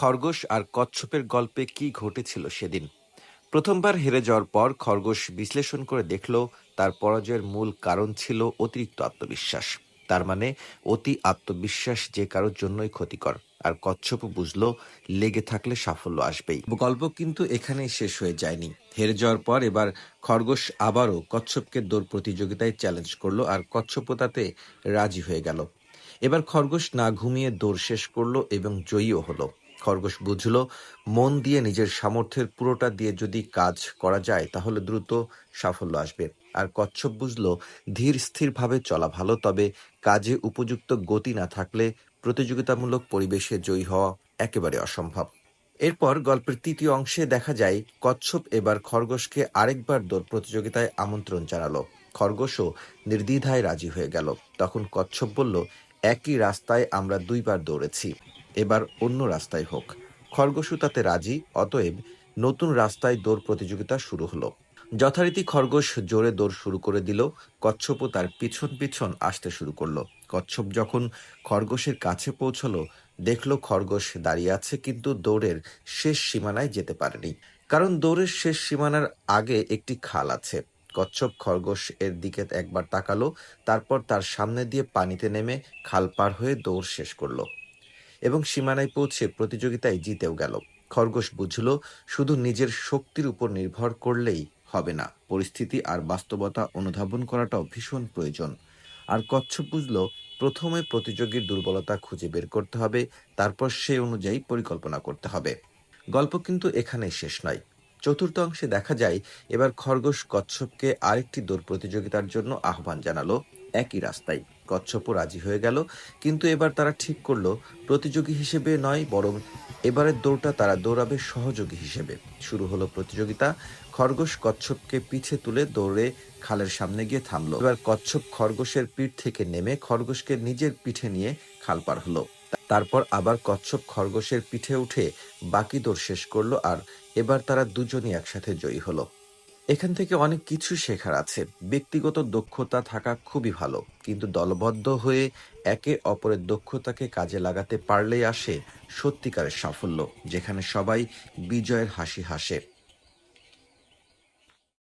খরগোশ আর কচ্ছপের গল্পে কি ঘটেছিল সেদিন। প্রথমবার হেরে যাওয়ার পর খরগোশ বিশ্লেষণ করে দেখল, তার পরাজয়ের মূল কারণ ছিল অতিরিক্ত আত্মবিশ্বাস। তার মানে অতি আত্মবিশ্বাস যে কারোর জন্যই ক্ষতিকর। আর কচ্ছপ বুঝলো, লেগে থাকলে সাফল্য আসবেই। গল্প কিন্তু এখানেই শেষ হয়ে যায়নি। হেরে যাওয়ার পর এবার খরগোশ আবারও কচ্ছপকে দৌড় প্রতিযোগিতায় চ্যালেঞ্জ করল আর কচ্ছপও তাতে রাজি হয়ে গেল। এবার খরগোশ না ঘুমিয়ে দৌড় শেষ করল এবং জয়ীও হলো। খরগোশ বুঝলো, মন দিয়ে নিজের সামর্থ্যের পুরোটা দিয়ে যদি কাজ করা যায়, তাহলে দ্রুত সাফল্য আসবে। আর কচ্ছপ বুঝলো, ধীর স্থিরভাবে চলা ভালো, তবে কাজে উপযুক্ত গতি না থাকলে প্রতিযোগিতামূলক পরিবেশে জয়ী হওয়া একেবারে অসম্ভব। এরপর গল্পের তৃতীয় অংশে দেখা যায়, কচ্ছপ এবার খরগোশকে আরেকবার দৌড় প্রতিযোগিতায় আমন্ত্রণ জানালো। খরগোশও নির্দ্বিধায় রাজি হয়ে গেল। তখন কচ্ছপ বলল, একই রাস্তায় আমরা দুইবার দৌড়েছি। এবার অন্য রাস্তায় হোক। খরগোশও তাতে রাজি, অতএব নতুন রাস্তায় দৌড় প্রতিযোগিতা শুরু হলো। যথারীতি খরগোশ জোরে দৌড় শুরু করে দিল, কচ্ছপও তার পিছন পিছন আসতে শুরু করল। কচ্ছপ যখন খরগোশের কাছে পৌঁছলো, দেখল খরগোশ দাঁড়িয়ে আছে কিন্তু দৌড়ের শেষ সীমানায় যেতে পারেনি। কারণ দৌড়ের শেষ সীমানার আগে একটি খাল আছে। কচ্ছপ খরগোশ এর দিকে একবার তাকালো, তারপর তার সামনে দিয়ে পানিতে নেমে খাল পার হয়ে দৌড় শেষ করল। এবং সীমানায় পৌঁছে প্রতিযোগিতায় জিতেও গেল। খরগোশ বুঝল, শুধু নিজের শক্তির উপর নির্ভর করলেই হবে না। পরিস্থিতি আর বাস্তবতা অনুধাবন করাটাও ভীষণ প্রয়োজন। আর কচ্ছপ বুঝল, প্রথমে প্রতিযোগীর দুর্বলতা খুঁজে বের করতে হবে, তারপর সে অনুযায়ী পরিকল্পনা করতে হবে। গল্প কিন্তু এখানে শেষ নয়। চতুর্থ অংশে দেখা যায়, এবার খরগোশ কচ্ছপকে আরেকটি দৌড় প্রতিযোগিতার জন্য আহ্বান জানালো। একই রাস্তায়। কচ্ছপও রাজি হয়ে গেল, কিন্তু এবার তারা ঠিক করল, প্রতিযোগী হিসেবে নয়, বরং এবারের দৌড়টা তারা দৌড়াবে সহযোগী হিসেবে। শুরু হলো প্রতিযোগিতা, খরগোশ কচ্ছপকে পিছে তুলে দৌড়ে খালের সামনে গিয়ে থামলো। এবার কচ্ছপ খরগোশের পিঠ থেকে নেমে খরগোশকে নিজের পিঠে নিয়ে খাল পার হলো। তারপর আবার কচ্ছপ খরগোশের পিঠে উঠে বাকি দৌড় শেষ করল আর এবার তারা দুজনই একসাথে জয়ী হলো। এখান থেকে অনেক কিছু শেখার আছে। ব্যক্তিগত দক্ষতা থাকা খুবই ভালো, কিন্তু দলবদ্ধ হয়ে একে অপরের দক্ষতাকে কাজে লাগাতে পারলেই আসে সত্যিকারের সাফল্য, যেখানে সবাই বিজয়ের হাসি হাসে।